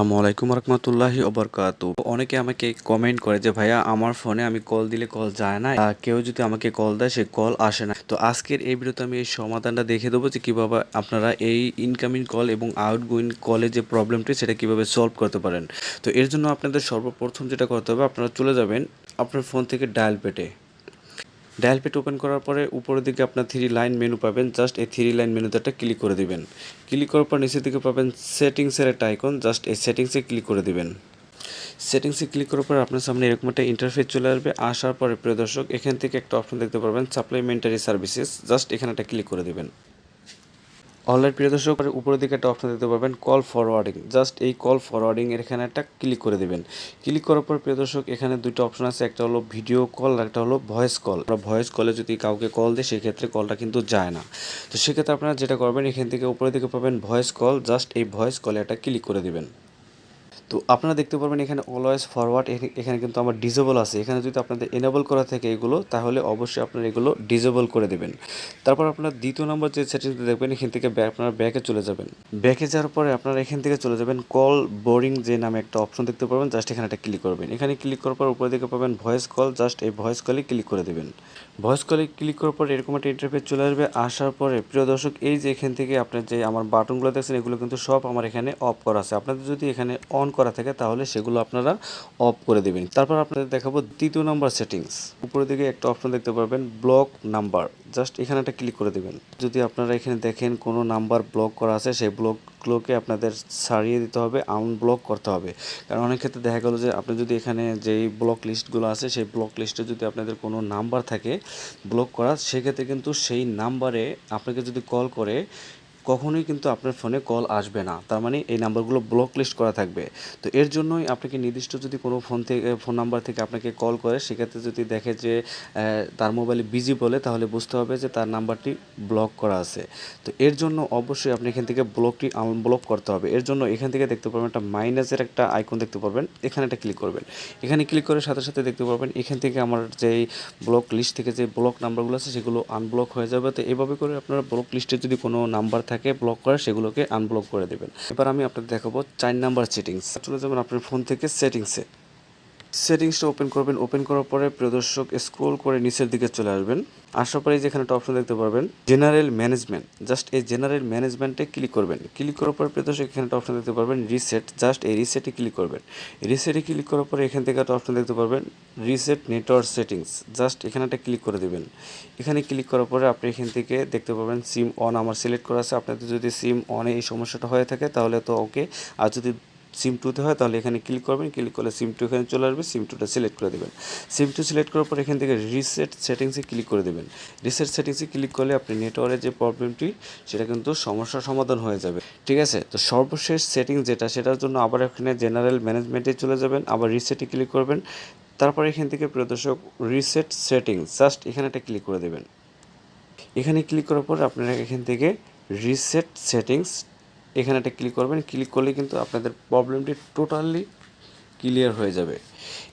আসসালামু আলাইকুম রহমতুল্লাহি ওবরকাতু অনেকে আমাকে কমেন্ট করে যে, ভাইয়া, আমার ফোনে আমি কল দিলে কল যায় না? কেউ যদি আমাকে কল দেয়, সে কল আসে না। তো আজকের এই ভিডিওতে আমি এই সমাধানটা দেখে দেবো যে, কীভাবে আপনারা এই ইনকামিং কল এবং আউটগোয়িং কলে যে প্রবলেমটি সেটা কীভাবে সলভ করতে পারেন। তো এর জন্য আপনাদের সর্বপ্রথম যেটা করতে হবে, আপনারা চলে যাবেন আপনার ফোন থেকে ডায়াল পেটে ডায়াল পেট ওপেন করার পরে উপরের দিকে আপনার থ্রি লাইন মেনু পাবেন। জাস্ট এই থ্রি লাইন মেনুতে একটা ক্লিক করে দিবেন। ক্লিক করার পর নিচের দিকে পাবেন সেটিংসের একটা আইকন জাস্ট এই সেটিংসে ক্লিক করে দিবেন। সেটিংসে ক্লিক করার পর আপনার সামনে এরকম একটা ইন্টারফেস চলে আসবে। আসার পরে প্রিয় দর্শক, এখান থেকে একটা অপশন দেখতে পারবেন সাপ্লিমেন্টারি সার্ভিসেস জাস্ট এখানে একটা ক্লিক করে দিবেন। অনলাইন প্রিয় দর্শক উপরের দিকে একটা অপশন দেখতে পাবেন কল ফরওয়ার্ডিং জাস্ট এই কল ফরওয়ার্ডিং এখানে একটা ক্লিক করে দেবেন। ক্লিক করার পর প্রিয় দর্শক, এখানে দুটো অপশন আছে, একটা হলো ভিডিও কল আর একটা হলো ভয়েস কল আমরা ভয়েস কলে যদি কাউকে কল দিই, সেক্ষেত্রে কলটা কিন্তু যায় না। তো সেক্ষেত্রে আপনারা যেটা করবেন, এখান থেকে উপরের দিকে পাবেন ভয়েস কল জাস্ট এই ভয়েস কলে একটা ক্লিক করে দিবেন। তো আপনারা দেখতে পারবেন এখানে অলওয়েজ ফরওয়ার্ড এখানে কিন্তু আমার ডিজেবল আছে। এখানে যদি আপনাদের এনেবল করা থাকে এগুলো, তাহলে অবশ্যই আপনারা এগুলো ডিজেবল করে দেবেন। তারপর আপনার দ্বিতীয় নম্বর যে সেটিংসটা দেখবেন, এখান থেকে আপনারা ব্যাকে চলে যাবেন। ব্যাকে যাওয়ার পরে আপনারা এখান থেকে চলে যাবেন কল বোরিং যে নামে একটা অপশন দেখতে পারবেন জাস্ট এখানে একটা ক্লিক করবেন। এখানে ক্লিক করার পর উপরে দিকে পাবেন ভয়েস কল জাস্ট এই ভয়েস কলে ক্লিক করে দেবেন। ভয়েস কলে ক্লিক করার পর এরকম একটা ইন্টারফেস চলে আসবে। আসার পরে, প্রিয় দর্শক, এই যে এখান থেকে আপনার যে আমার বাটনগুলো দেখছেন, এগুলো কিন্তু সব আমার এখানে অফ করা আছে। আপনাদের যদি এখানে অন করা থাকে, তাহলে সেগুলো আপনারা অফ করে দেবেন। তারপর আপনাদের দেখাবো দ্বিতীয় নাম্বার সেটিংস উপরের দিকে একটা অপশন দেখতে পারবেন ব্লক নাম্বার জাস্ট এখানে একটা ক্লিক করে দেবেন। যদি আপনারা এখানে দেখেন কোনো নাম্বার ব্লক করা আছে, সেই ব্লকগুলোকে আপনাদের সারিয়ে দিতে হবে আনব্লক করতে হবে। কারণ অনেক ক্ষেত্রে দেখা গেলো যে আপনি যদি এখানে যেই ব্লক লিস্টগুলো আছে, সেই ব্লক লিস্টে যদি আপনাদের কোনো নাম্বার থাকে ব্লক করা, সেক্ষেত্রে কিন্তু সেই নাম্বারে আপনাকে যদি কল করে কখনোই কিন্তু আপনার ফোনে কল আসবে না। তার মানে এই নাম্বারগুলো ব্লক লিস্ট করা থাকবে। তো এর জন্যই আপনাকে নির্দিষ্ট যদি কোনো ফোন থেকে ফোন নাম্বার থেকে আপনাকে কল করে, সেক্ষেত্রে যদি দেখে যে তার মোবাইলে বিজি বলে, তাহলে বুঝতে হবে যে তার নাম্বারটি ব্লক করা আছে। তো এর জন্য অবশ্যই আপনি এখান থেকে ব্লকটি আনব্লক করতে হবে। এর জন্য এখান থেকে দেখতে পারবেন একটা মাইনাসের একটা আইকন দেখতে পারবেন। এখানে একটা ক্লিক করবেন। এখানে ক্লিক করার সাথে সাথে দেখতে পারবেন, এখান থেকে আমার যেই ব্লক লিস্ট থেকে যে ব্লক নাম্বারগুলো আছে, সেগুলো আনব্লক হয়ে যাবে। তো এভাবে করে আপনারা ব্লক লিস্টে যদি কোনো নাম্বার থাকে ব্লক করা সেগুলোকে আনব্লক করে দেবেন। এবার আমি আপনাদের দেখাবো চার নাম্বার সেটিংস চলে যাবেন আপনার ফোন থেকে সেটিংসে সেটিংসটা ওপেন করবেন ওপেন করার পরে প্রদর্শক স্ক্রোল করে নিচের দিকে চলে আসবেন। আসার পরে যেখানে একটা অপশন দেখতে পারবেন জেনারেল ম্যানেজমেন্ট জাস্ট এই জেনারেল ম্যানেজমেন্টে ক্লিক করবেন। ক্লিক করার পরে প্রদর্শক এখানে একটা অপশন দেখতে পারবেন রিসেট জাস্ট এই রিসেটে ক্লিক করবেন। রিসেটে ক্লিক করার পরে এখান থেকে একটা অপশন দেখতে পারবেন রিসেট নেটওয়ার্ক সেটিংস জাস্ট এখানে একটা ক্লিক করে দেবেন। এখানে ক্লিক করার পরে আপনি এখান থেকে দেখতে পাবেন সিম অন আমার সিলেক্ট করা আছে। আপনাদের যদি সিম অনে এই সমস্যাটা হয়ে থাকে, তাহলে তো ওকে আর যদি সিম টুতে হয়, তাহলে এখানে ক্লিক করবেন ক্লিক করলে সিম টু এখানে চলে আসবে সিম টুটা সিলেক্ট করে দেবেন। সিম টু সিলেক্ট করার পর এখান থেকে রিসেট সেটিংসে ক্লিক করে দেবেন। রিসেট সেটিংসে ক্লিক করলে আপনি নেটওয়ার্কের যে প্রবলেমটি সেটা কিন্তু সমস্যার সমাধান হয়ে যাবে। ঠিক আছে? তো সর্বশেষ সেটিং যেটা, সেটার জন্য আবার এখানে জেনারেল ম্যানেজমেন্টে চলে যাবেন, আবার রিসেটে ক্লিক করবেন। তারপর এখান থেকে প্রিয় দর্শক রিসেট সেটিংস জাস্ট এখানে একটা ক্লিক করে দেবেন। এখানে ক্লিক করার পর আপনারা এখান থেকে রিসেট সেটিংস এখানে একটা ক্লিক করবেন ক্লিক করলে কিন্তু আপনাদের প্রবলেমটি টোটালি ক্লিয়ার হয়ে যাবে।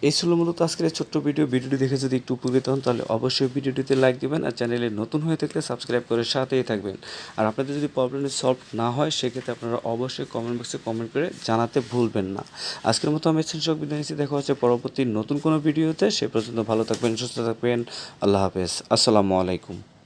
এই ছিল মূলত আজকের ছোট্ট ভিডিও ভিডিওটি দেখে যদি একটু উপকৃত হন, তাহলে অবশ্যই ভিডিওটিতে লাইক দিবেন আর চ্যানেলে নতুন হয়ে থাকলে সাবস্ক্রাইব করে সাথেই থাকবেন। আর আপনাদের যদি প্রবলেমটি সলভ না হয়, সেক্ষেত্রে আপনারা অবশ্যই কমেন্ট বক্সে কমেন্ট করে জানাতে ভুলবেন না। আজকের মতো আমি সেন্সক বিদায় নিচ্ছি। দেখা হচ্ছে পরবর্তী নতুন কোনো ভিডিওতে সে পর্যন্ত ভালো থাকবেন, সুস্থ থাকবেন। আল্লাহ হাফেজ। আসসালামু আলাইকুম।